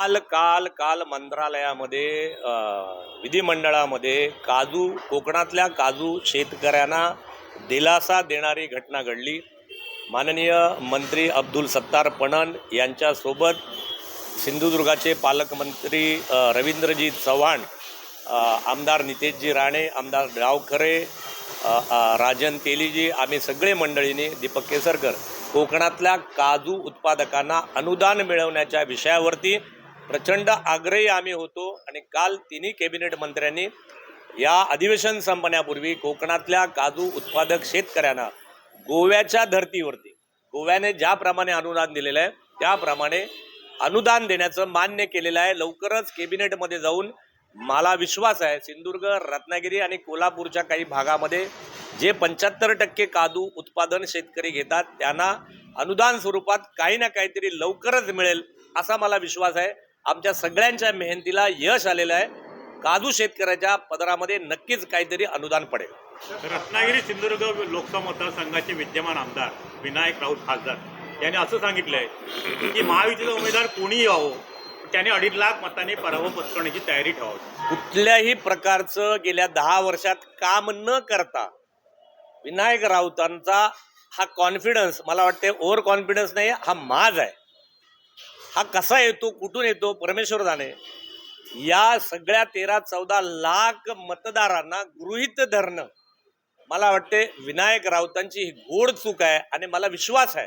काल काल काल मंत्रालयामध्ये विधिमंडळामध्ये काजू कोकणातल्या काजू शेतकऱ्यांना दिलासा देणारी घटना घडली. माननीय मंत्री अब्दुल सत्तार पणन यांच्यासोबत सिंधुदुर्गाचे पालकमंत्री रवींद्रजी चव्हाण आमदार नितेशजी राणे आमदार डावखरे राजन तेलीजी आम्ही सगळे मंडळींनी दीपक केसरकर कोकणातल्या काजू उत्पादकांना अनुदान मिळवण्याच्या विषयावरती प्रचंड आग्रही आम्ही होतो आणि काल तिन्ही कॅबिनेट मंत्र्यांनी या अधिवेशन संपण्यापूर्वी कोकणातल्या काजू उत्पादक शेतकऱ्यांना गोव्याच्या धर्तीवरती गोव्याने ज्याप्रमाणे अनुदान दिलेलं आहे त्याप्रमाणे अनुदान देण्याचं मान्य केलेलं आहे. लवकरच कॅबिनेटमध्ये जाऊन मला विश्वास आहे सिंधुदुर्ग रत्नागिरी आणि कोल्हापूरच्या काही भागामध्ये जे पंच्याहत्तर टक्के काजू उत्पादन शेतकरी घेतात त्यांना अनुदान स्वरूपात काही ना काहीतरी लवकरच मिळेल असा मला विश्वास आहे. आमच्या सगळ्यांच्या मेहनतीला यश आलेलं आहे. काजू शेतकऱ्याच्या पदरामध्ये नक्कीच काहीतरी अनुदान पडेल. रत्नागिरी सिंधुदुर्ग लोकसभा मतदारसंघाचे विद्यमान आमदार विनायक राऊत खासदार यांनी असं सांगितलंय की महायुतीचा उमेदवार कोणीही यावं त्याने अडीच लाख मतांनी पराभव पत्करण्याची तयारी ठेवावी. कुठल्याही प्रकारचं गेल्या दहा वर्षात काम न करता विनायक राऊतांचा हा कॉन्फिडन्स मला वाटते ओव्हर कॉन्फिडन्स नाही हा माज आहे. हा कसा येतो कुठून येतो परमेश्वर जाणे. या सगळ्या तेरा चौदा लाख मतदारांना गृहीत धरणं. मला वाटते विनायक राऊतांची ही गोड चूक आहे आणि मला विश्वास आहे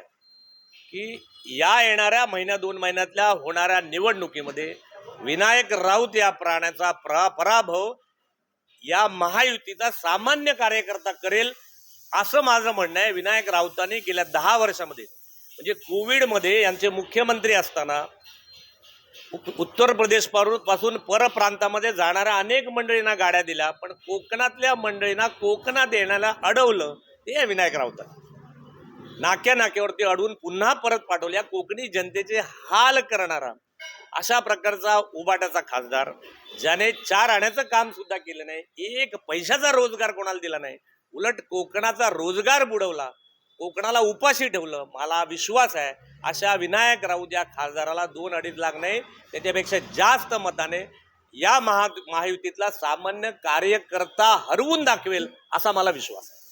की या येणाऱ्या महिन्या दोन महिन्यातल्या होणाऱ्या निवडणुकीमध्ये विनायक राऊत या प्राण्याचा प्रा पराभव या महायुतीचा सामान्य कार्यकर्ता करेल असं माझं म्हणणं आहे. विनायक राऊतांनी गेल्या दहा वर्षामध्ये म्हणजे कोविडमध्ये यांचे मुख्यमंत्री असताना उत्तर प्रदेशपासून पासून परप्रांतामध्ये जाणाऱ्या अनेक मंडळींना गाड्या दिल्या पण कोकणातल्या मंडळींना कोकणात येण्याला अडवलं ते विनायक राऊतांनी नाक्या नाक्यावरती अडवून पुन्हा परत पाठवल्या कोकणी जनतेचे हाल करणारा अशा प्रकारचा उबाटाचा खासदार ज्याने चार आण्याचं काम सुद्धा केलं नाही एक पैशाचा रोजगार कोणाला दिला नाही उलट कोकणाचा रोजगार बुडवला कोकणाला उपाशी ठेवलं. मला विश्वास आहे अशा विनायक राऊत या खासदाराला दोन अडीच लाख नाही त्याच्यापेक्षा जास्त मताने या महा महायुतीतला सामान्य कार्यकर्ता हरवून दाखवेल असा मला विश्वास आहे.